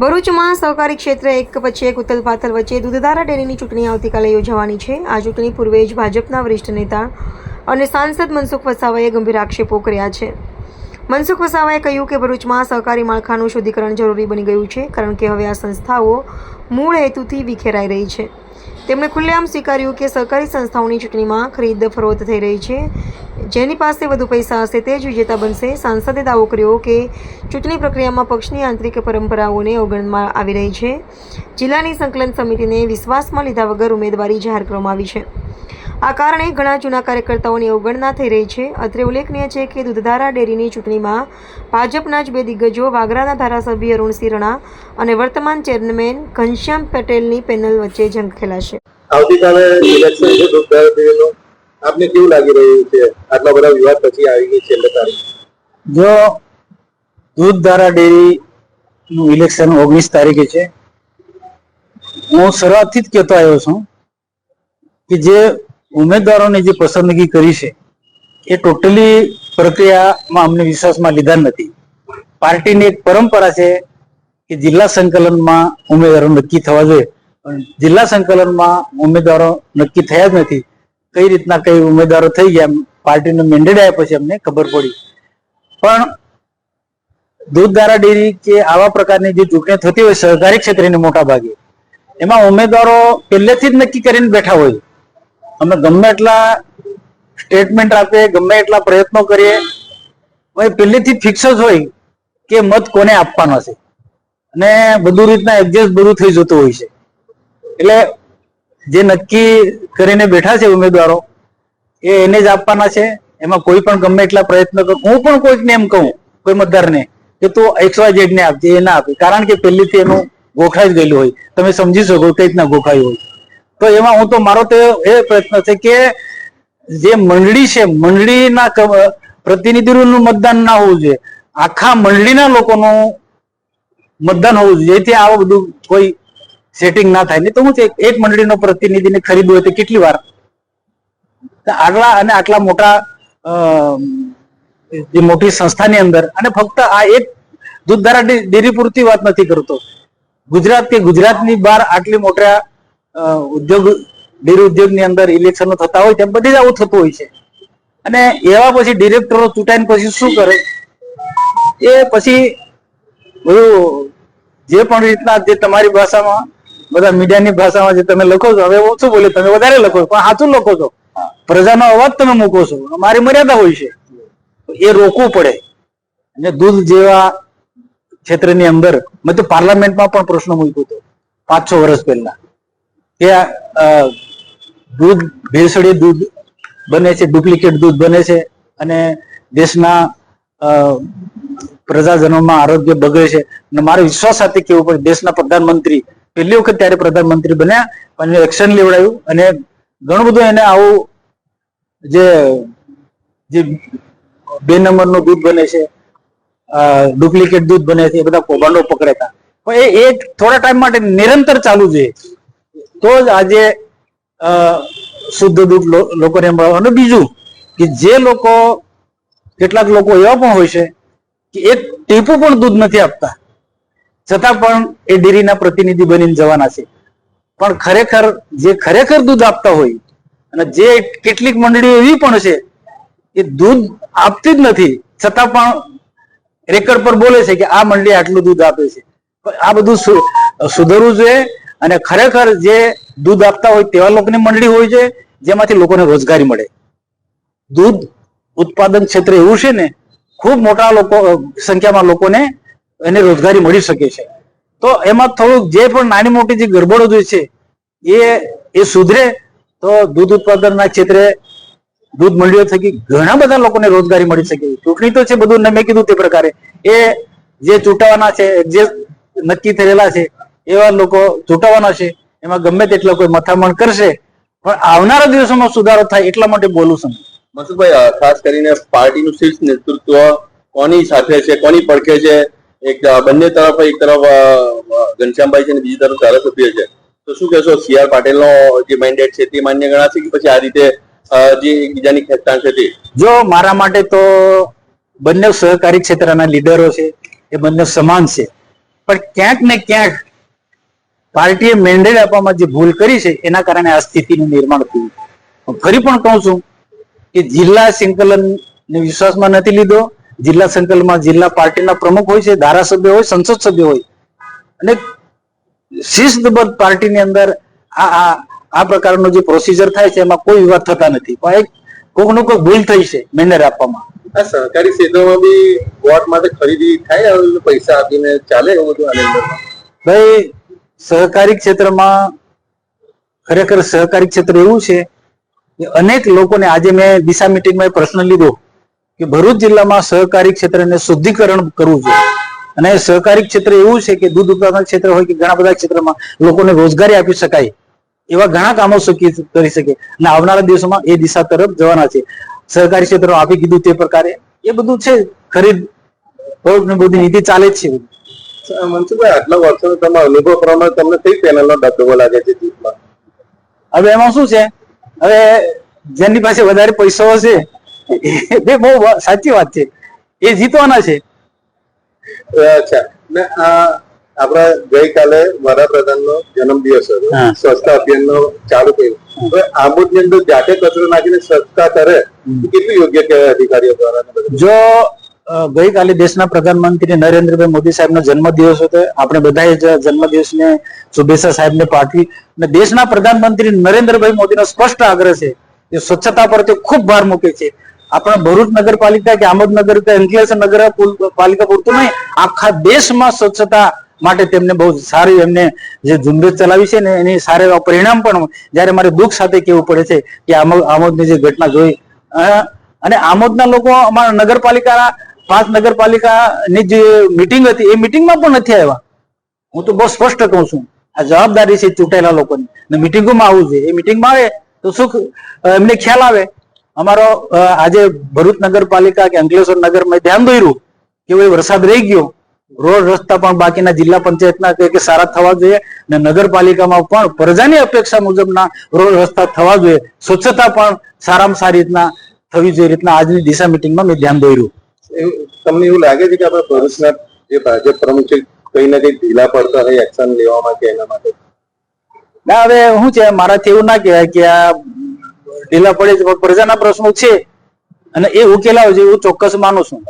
ભરૂચમાં સહકારી ક્ષેત્રે એક પછી એક ઉથલ પાથલ વચ્ચે દૂધધારા ડેરીની ચૂંટણી આવતીકાલે યોજાવાની છે. આ ચૂંટણી પૂર્વે જ ભાજપના વરિષ્ઠ નેતા અને સાંસદ મનસુખ વસાવાએ ગંભીર આક્ષેપો કર્યા છે. મનસુખ વસાવાએ કહ્યું કે ભરૂચમાં સહકારી માળખાનું શુદ્ધિકરણ જરૂરી બની ગયું છે, કારણ કે હવે આ સંસ્થાઓ મૂળ હેતુથી વિખેરાઈ રહી છે. તેમણે ખુલ્લેઆમ સ્વીકાર્યું કે સહકારી સંસ્થાઓની ચૂંટણીમાં ખરીદ ફરોત થઈ રહી છે. જેની પાસે વધુ પૈસા હશે તે જ વિજેતા બનશે. સાંસદે દાવો કર્યો કે ચૂંટણી પ્રક્રિયામાં પક્ષની આંતરિક પરંપરાઓને અવગણવામાં આવી રહી છે. જિલ્લાની સંકલન સમિતિને વિશ્વાસમાં લીધા વગર ઉમેદવારી જાહેર કરવામાં આવી છે. આ કારણે ઘણા જૂના કાર્યકર્તાઓની અવગણના થઈ રહી છે. અત્રે ઉલ્લેખનીય છે કે દૂધધારા ડેરીની ચૂંટણીમાં ભાજપના જ બે દિગ્ગજો વાગરાના ધારાસભ્ય અરુણસિંહ રણા અને વર્તમાન ચેરમેન ઘનશ્યામ પટેલની પેનલ વચ્ચે જંગ ખેલાશે. આવતીકાલે ઇલેક્શન છે આપને કેવું લાગી રહ્યું છે? આટલા બધા વિવાદ પછી આવી ગઈ છેલ્લે તારીખ? જો, દૂધ ધારા ડેરી નું ઇલેક્શન ઓગણીસ તારીખે છે. હું શરૂઆતથી જ કહેતો આવ્યો છું કે જે ઉમેદવારોની જે પસંદગી કરી છે, એ ટોટલી પ્રક્રિયામાં અમને વિશ્વાસમાં લીધા નથી. પાર્ટીની એક પરંપરા છે કે જિલ્લા સંકલનમાં ઉમેદવારો નક્કી થવા જોઈએ. પણ જિલ્લા સંકલનમાં ઉમેદવારો નક્કી થયા જ નથી. કઈ રીતના કઈ ઉમેદવારો થઈ ગયા પાર્ટીનું મેન્ડેટ આવ્યા પછી અમને ખબર પડી. પણ દૂધધારા ડેરી કે આવા પ્રકારની જે ચૂંટણી થતી હોય સહકારી ક્ષેત્રની મોટા ભાગે, એમાં ઉમેદવારો પહેલેથી જ નક્કી કરીને બેઠા હોય. અમે ગમે એટલા સ્ટેટમેન્ટ આપીએ, ગમે એટલા પ્રયત્નો કરીએ હવે પહેલેથી ફિક્સ જ હોય કે મત કોને આપવાનો છે. અને બધું રીતના એડજસ્ટ બધું થઈ જતું હોય છે. એટલે જે નક્કી કરીને બેઠા છે ઉમેદવારો, એ એને જ આપવાના છે. એમાં કોઈ પણ ગમે એટલા પ્રયત્ન કરું, હું પણ કોઈકને એમ કહું, કોઈ મતદારને, કે તું એક્સ વાય ને આપજે, એ ના આપે. કારણ કે પહેલીથી એનું ગોખાઈ જ ગયેલું હોય. તમે સમજી શકો કઈ રીતના ગોખાયું હોય. તો એમાં હું તો, મારો તો એ પ્રયત્ન છે કે જે મંડળી છે, મંડળીના પ્રતિનિધિઓનું મતદાન ના હોવું જોઈએ. આખા મંડળીના લોકોનું મતદાન હોવું જોઈએ. જેથી આવું બધું કોઈ સેટિંગ ના થાય. નહીં તો હું છે, એક મંડળીનો પ્રતિનિધિને ખરીદવું હોય તો કેટલી વાર? આગલા અને આટલા મોટા જે મોટી સંસ્થાની અંદર, અને ફક્ત આ એક દૂધધારા ડે- ડેરી પૂરતી વાત નથી કરતો. ગુજરાત કે ગુજરાતની બહાર આટલી મોટા ઉદ્યોગ, ડેરી ઉદ્યોગની અંદર ઇલેક્શનો થતા હોય તેમ બધી જ આવું થતું હોય છે. અને એવા પછી ડિરેક્ટરો ચૂંટાઈને પછી શું કરે? એ પછી જે પણ રીતના જે તમારી ભાષામાં બધા મીડિયાની ભાષામાં જે તમે લખો છો, હવે ઓછું બોલે તમે વધારે લખો પણ સાચું લખો છો. પ્રજાનો અવાજ તમે મૂકો છો, અમારી મર્યાદા હોય છે. એ રોકવું પડે. અને દૂધ જેવા ક્ષેત્રની અંદર, મેં તો પાર્લામેન્ટમાં પણ પ્રશ્ન મૂક્યો હતો પાંચ છ વર્ષ પહેલા. કે દૂધ ભેસડી દૂધ બને છે, ડુપ્લિકેટ દૂધ બને છે, અને દેશના પ્રજાજનોમાં આરોગ્ય બગડે છે. અને મારો વિશ્વાસ સાથે કેવું પડે, દેશના પ્રધાનમંત્રી પહેલી વખત ત્યારે પ્રધાનમંત્રી બન્યા અને એક્શન લેવડાયું અને ઘણું બધું એને આવું જે જે બે નંબરનું દૂધ બને છે ડુપ્લિકેટ દૂધ બને છે, એ બધા કૌભાંડો પકડેતા પણ એ એ થોડા ટાઈમ માટે નિરંતર ચાલુ છે. તો જ આજે શુદ્ધ દૂધ લોકોને મળે. અને બીજું કે જે લોકો, કેટલાક લોકો એવા પણ હોય છે કે એક ટીપું પણ દૂધ નથી આપતા. છતાં પણ એ ડેરીના પ્રતિનિધિ બનીને જવાના છે. પણ ખરેખર જે ખરેખર દૂધ આપતા હોય અને જે કેટલીક મંડળીઓ એવી પણ છે, એ દૂધ આપતી જ નથી. છતાં પણ રેકર્ડ પર બોલે છે કે આ મંડળી આટલું દૂધ આપે છે. આ બધું સુધરવું જોઈએ અને ખરેખર જે દૂધ આપતા હોય તેવા લોકોની મંડળી હોય છે જેમાંથી લોકોને રોજગારી મળે. દૂધ ઉત્પાદન ક્ષેત્ર એવું છે ને, ખૂબ મોટા લોકો સંખ્યામાં લોકોને એને રોજગારી મળી શકે છે. તો એમાં થોડુંક જે પણ નાની મોટી જે ગરબડો જે છે, એ એ સુધરે. તો દૂધ ઉત્પાદનના ક્ષેત્રે દૂધ મંડીઓ થકી ઘણા બધા લોકોને રોજગારી મળી શકે. ચૂંટણી તો છે બધું, મેં કીધું તે પ્રકારે. એ જે ચૂંટાવાના છે, જે નક્કી થયેલા છે, એવા લોકો ચૂંટાવાના છે. એમાં ગમે તેટલા કોઈ મથામણ કરશે, પણ આવનારા દિવસોમાં સુધારો થાય એટલા માટે બોલું છું. મસુભાઈ ખાસ કરીને પાર્ટીનું શીર્ષ નેતૃત્વ કોની સાથે છે, કોની પડખે છે? એક બંને તરફ એક તરફ ઘનશ્યામભાઈ છે બીજી તરફ ધારાસભ્ય છે. તો શું કહેશો, સી આર પાટીલનો જે મેન્ડેટ છે તે માન્ય ગણાશે કે પછી આ રીતે જે એકબીજાની ખેંચતાણ છે તે? જો મારા માટે તો બંને સહકારી ક્ષેત્રના લીડરો છે, એ બંને સમાન છે. પણ ક્યાંક ને ક્યાંક પાર્ટીએ મેન્ડેટ આપવામાં જે ભૂલ કરી છે, એના કારણે આ સ્થિતિનું નિર્માણ થયું. ફરી પણ કહું છું કે જિલ્લા સંકલન વિશ્વાસમાં નથી લીધો જિલ્લા સંકલનમાં જિલ્લા પાર્ટીના પ્રમુખ હોય છે ધારાસભ્ય હોય સંસદ સભ્ય હોય. અને શિસ્તબદ્ધ પાર્ટીની અંદર આ આ આ પ્રકારનો જે પ્રોસિજર થાય છે એમાં કોઈ વિવાદ થતા નથી. પણ એક કોઈકનું કોઈ ભૂલ થઈ છે મેનર આપવામાં. આ સહકારી ક્ષેત્રમાં બી વોટ માટે ખરીદી થાય પૈસા આપીને ચાલે એવું બધું ભાઈ સહકારી ક્ષેત્રમાં ખરેખર સહકારી ક્ષેત્ર એવું છે કે અનેક લોકોને આજે મેં દિશા મિટિંગમાં પ્રશ્ન લીધો. કે ભરૂચ જિલ્લામાં સહકારી ક્ષેત્રને શુદ્ધિકરણ કરવું જોઈએ. અને સહકારી ક્ષેત્ર એવું છે કે દૂધ ઉત્પાદન ક્ષેત્ર હોય કે ઘણા બધા ક્ષેત્રમાં લોકોને રોજગારી આપી શકાય એવા ઘણા કામો કરી શકે. અને આવનારા દિવસોમાં એ દિશા તરફ જવાના છે. સહકારી ક્ષેત્રો આપી કીધું તે પ્રકારે એ બધું છે. ખરીદ બધી નીતિ ચાલે જ છે. મનસુખભાઈ આટલા વર્ષો તમારા અનુભવ પ્રમાણે તમને કઈ પેનલનો ડબ્બો લાગે છે જીતમાં? હવે એમાં શું છે? હવે જેની પાસે વધારે પૈસાઓ છે એ બહુ સાચી વાત છે. એ જીતવાના છે. અચ્છા. ને આ આપણા ગઈકાલે વડાપ્રધાનનો જન્મદિવસ હતો. સ્વચ્છતા અભિયાનનો ચાલુ કર્યું. હવે આમોદની અંદર જાતે કચરો નાખીને સ્વચ્છતા કરે કેટલું યોગ્ય કહેવાય અધિકારીઓ દ્વારા? જો ગઈકાલે દેશના પ્રધાનમંત્રી નરેન્દ્રભાઈ મોદી સાહેબનો જન્મદિવસ હતો આપણે બધાએ જન્મદિવસને શુભેચ્છા સાહેબને પાઠવી. અને દેશના પ્રધાનમંત્રી નરેન્દ્રભાઈ મોદીનો સ્પષ્ટ આગ્રહ છે કે સ્વચ્છતા પર તે ખૂબ ભાર મૂકે છે. આપણે ભરૂચ નગરપાલિકા કે આમોદનગર કે અંકલેશ્વર નગર પુલ- પાલિકા પૂરતું નહીં. આખા દેશમાં સ્વચ્છતા માટે તેમને બહુ સારી એમને જે ઝુંબેશ ચલાવી છે ને એની સારા એવા પરિણામ પણ જ્યારે મારે દુઃખ સાથે કહેવું પડે છે કે આમોદ આમોદની જે ઘટના જોઈ. અને આમોદના લોકો અમારા નગરપાલિકા પાંચ નગરપાલિકાની જે મિટિંગ હતી, એ મિટિંગમાં પણ નથી આવ્યા. હું તો બહુ સ્પષ્ટ કહું છું. આ જવાબદારી છે ચૂંટાયેલા લોકોની. મિટિંગોમાં આવવું જોઈએ. એ મિટિંગમાં આવે તો શું એમને ખ્યાલ આવે. અમારો આજે ભરૂચ નગરપાલિકા કે અંકલેશ્વર નગરમાં ધ્યાન દોર્યું કે ભાઈ વરસાદ રહી ગયો. રોડ રસ્તા પણ બાકીના જિલ્લા પંચાયતના કે સારા થવા જોઈએ અને નગરપાલિકામાં પણ પ્રજાની અપેક્ષા મુજબના રોડ રસ્તા થવા જોઈએ. સ્વચ્છતા પણ સારામાં સારી રીતના થવી જોઈએ રીતના આજની દિશા મિટિંગમાં મેં ધ્યાન દોર્યું તમને એવું લાગે છે કે આપણે ભરૂચના જે ભાજપ પ્રમુખ છે કઈ ના કઈ ઢીલા પડતા હોય એક્શન લેવામાં કે એના માટે? ના હવે શું છે મારાથી એવું ના કહેવાય કે આ ઢીલા પડે છે પ્રજાના પ્રશ્નો છે. અને એ ઉકેલાવ એવું ચોક્કસ માનું છું.